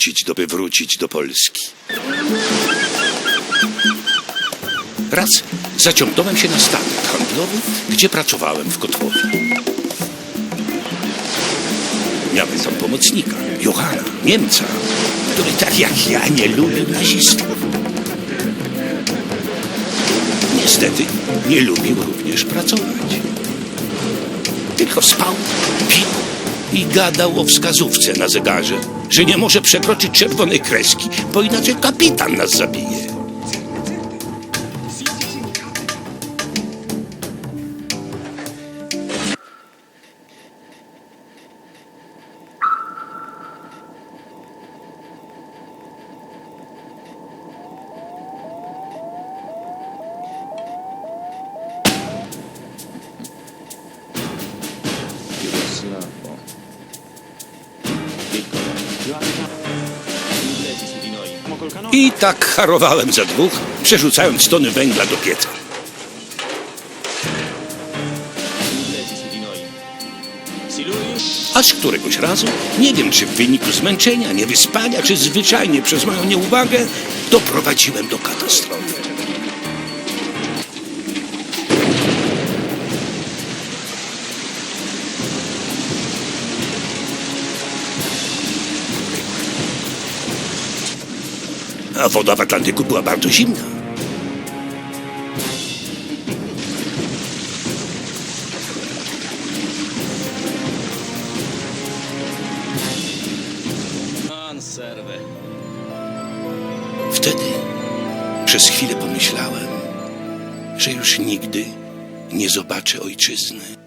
wrócić, doby wrócić do Polski. Raz zaciągnąłem się na statek handlowy, gdzie pracowałem w Kotłowie. Miałem tam pomocnika, Johana, Niemca, który tak jak ja nie lubił nazistów. Niestety nie lubił również pracować. Tylko spał, pił i gadał o wskazówce na zegarze, że nie może przekroczyć czerwonej kreski, bo inaczej kapitan nas zabije. I tak harowałem za dwóch, przerzucając tony węgla do pieca. Aż któregoś razu, nie wiem czy w wyniku zmęczenia, niewyspania, czy zwyczajnie przez moją nieuwagę, doprowadziłem do katastrofy. A woda w Atlantyku była bardzo zimna. Wtedy przez chwilę pomyślałem, że już nigdy nie zobaczę ojczyzny.